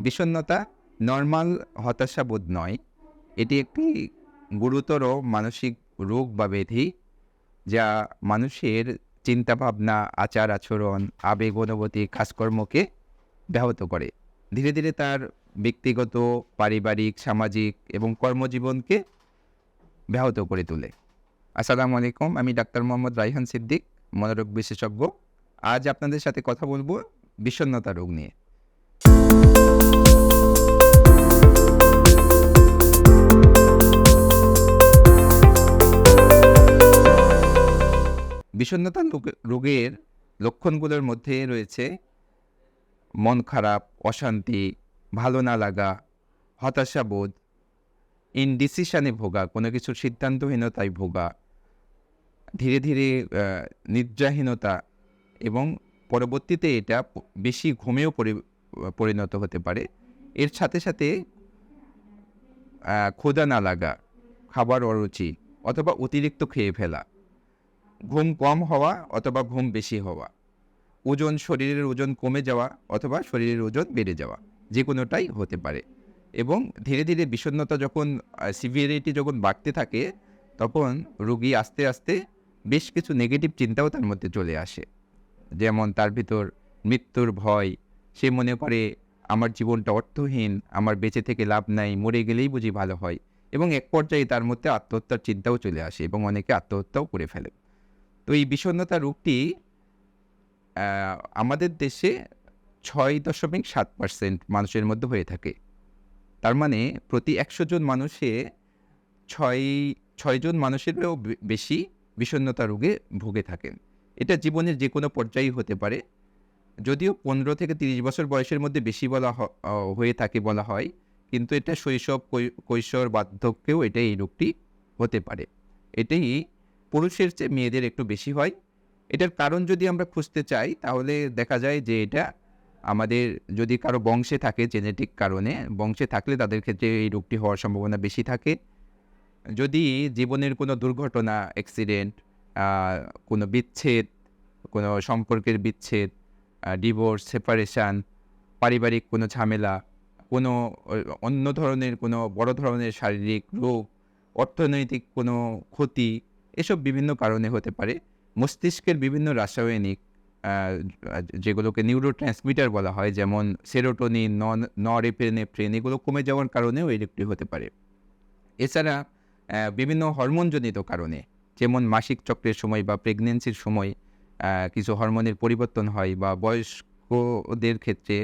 বিষণ্ণতা নর্মাল হতাশাবোধ নয়। এটি একটি গুরুতর মানসিক রোগ বা ব্যাধি যা মানুষের চিন্তাভাবনা, আচার আচরণ, আবেগ, অনুভূতি, কাজকর্মকে ব্যাহত করে। ধীরে ধীরে তার ব্যক্তিগত, পারিবারিক, সামাজিক এবং কর্মজীবনকে ব্যাহত করে তোলে। আসসালামু আলাইকুম, আমি ডাক্তার মোহাম্মদ রাইহান সিদ্দিক, মনোরোগ বিশেষজ্ঞ। আজ আপনাদের সাথে কথা বলব বিষণ্ণতা রোগ নিয়ে। বিষণ্ণতা রোগ- রোগের লক্ষণগুলোর মধ্যে রয়েছে মন খারাপ, অশান্তি, ভালো না লাগা হতাশাবোধ ইনডিসিশনে ভোগা, কোনো কিছুর সিদ্ধান্তহীনতায় ভোগা, ধীরে ধীরে নিদ্রাহীনতা এবং পরবর্তীতে এটা বেশি ঘুমেও পরি- পরিণত হতে পারে। এর সাথে সাথে ক্ষুধা না লাগা, খাবার অরুচি অথবা অতিরিক্ত খেয়ে ফেলা। ঘুম কম হওয়া অথবা ঘুম বেশি হওয়া। ওজন শরীরের ওজন কমে যাওয়া অথবা শরীরের ওজন বেড়ে যাওয়া, যে কোনোটাই হতে পারে। এবং ধীরে ধীরে বিষণ্ণতা যখন সিভিয়ারিটি যখন বাড়তে থাকে, তখন রুগী আস্তে আস্তে বেশ কিছু নেগেটিভ চিন্তাও তার মধ্যে চলে আসে। যেমন তার ভিতর মৃত্যুর ভয়, সে মনে করে, আমার জীবনটা অর্থহীন, আমার বেঁচে থেকে লাভ নাই, মরে গেলেই বুঝি ভালো হয়। এবং এক পর্যায়ে তার মধ্যে আত্মহত্যার চিন্তাও চলে আসে এবং অনেকে আত্মহত্যাও করে ফেলে তো এই বিষণ্ণতা রোগটি আমাদের দেশে ছয় দশমিক সাত পার্সেন্ট মানুষের মধ্যে হয়ে থাকে। তার মানে প্রতি একশো জন মানুষে ছয় ছয়জন মানুষেরও বেশি বিষণ্ণতা রোগে ভুগে থাকেন। এটা জীবনের যে কোনো পর্যায়ে হতে পারে। যদিও পনেরো থেকে তিরিশ বছর বয়সের মধ্যে বেশি বলা হয়ে থাকে বলা হয়, কিন্তু এটা শৈশব কৈশোর বার্ধক্যেও এটা এই রোগটি হতে পারে। এটাই পুরুষের চেয়ে মেয়েদের একটু বেশি হয়। এটার কারণ যদি আমরা খুঁজতে চাই, তাহলে দেখা যায় যে এটা আমাদের যদি কারও বংশে থাকে জেনেটিক কারণে, বংশে থাকলে তাদের ক্ষেত্রে এই রোগটি হওয়ার সম্ভাবনা বেশি থাকে। যদি জীবনের কোনো দুর্ঘটনা অ্যাক্সিডেন্ট কোনো বিচ্ছেদ, কোনো সম্পর্কের বিচ্ছেদ ডিভোর্স সেপারেশান পারিবারিক কোনো ঝামেলা, কোনো অন্য ধরনের কোনো বড় ধরনের শারীরিক রোগ, অর্থনৈতিক কোনো ক্ষতি এসব বিভিন্ন কারণে হতে পারে। মস্তিষ্কের বিভিন্ন রাসায়নিক যেগুলোকে নিউরো ট্রান্সমিটার বলা হয়, যেমন সেরোটোনিন নন নরেপেনেফ্রিন এগুলো কমে যাওয়ার কারণেও এই রোগটি হতে পারে। এছাড়া বিভিন্ন হরমোনজনিত কারণে, যেমন মাসিক চক্রের সময় বা প্রেগনেন্সির সময় কিছু হরমোনের পরিবর্তন হয় বা বয়স্কদের ক্ষেত্রে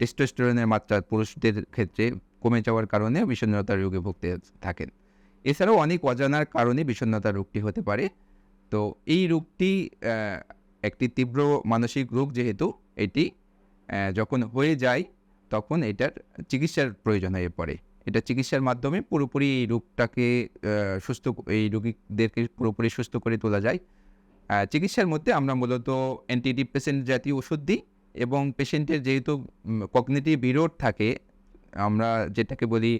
টেস্টোস্টেরনের মাত্রা পুরুষদের ক্ষেত্রে কমে যাওয়ার কারণে বিষণ্ণতার রোগে ভুগতে থাকেন। এছাড়াও অনেক অজানার কারণে বিষণ্ণতার রোগটি হতে পারে। তো এই রোগটি একটি তীব্র মানসিক রোগ যেহেতু, এটি যখন হয়ে যায়, তখন এটার চিকিৎসার প্রয়োজন হয়ে পড়ে। এটা চিকিৎসার মাধ্যমে পুরোপুরি এই রোগটাকে সুস্থ এই রোগীদেরকে পুরোপুরি সুস্থ করে তোলা যায়। চিকিৎসার মধ্যে আমরা মূলত অ্যান্টিডিপ্রেসেন্ট জাতীয় ওষুধ দিই এবং পেশেন্টের যেহেতু কগনিটিভ বিরোধ থাকে, আমরা যেটাকে বলি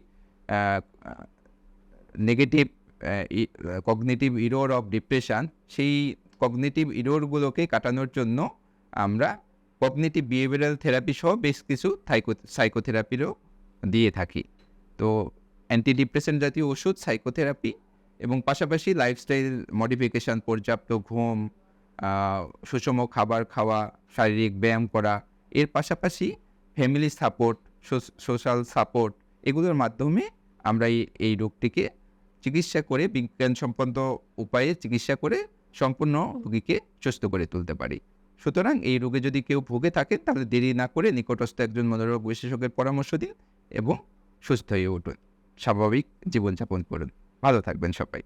negative cognitive error of depression সেই কগনেটিভ ইরোরগুলোকে কাটানোর জন্য আমরা কগনিটিভ বিহেভিয়ারাল থেরাপি সহ বেশ কিছু সাইকো সাইকোথেরাপিরও দিয়ে থাকি। তো অ্যান্টি অ্যান্টিডিপ্রেসেন্ট জাতীয় ওষুধ সাইকোথেরাপি এবং পাশাপাশি লাইফস্টাইল মডিফিকেশান পর্যাপ্ত ঘুম সুষম খাবার খাওয়া, শারীরিক ব্যায়াম করা, এর পাশাপাশি ফ্যামিলি সাপোর্ট সোশ্যাল সাপোর্ট এগুলোর মাধ্যমে আমরা এই রোগটিকে চিকিৎসা করে বিজ্ঞানসম্পন্ন উপায়ে চিকিৎসা করে সম্পূর্ণ রোগীকে সুস্থ করে তুলতে পারি। সুতরাং এই রোগে যদি কেউ ভুগে থাকেন, তাহলে দেরি না করে নিকটস্থ একজন মনোরোগ বিশেষজ্ঞের পরামর্শ দিন এবং সুস্থ হয়ে উঠুন। স্বাভাবিক জীবনযাপন করুন। ভালো থাকবেন সবাই।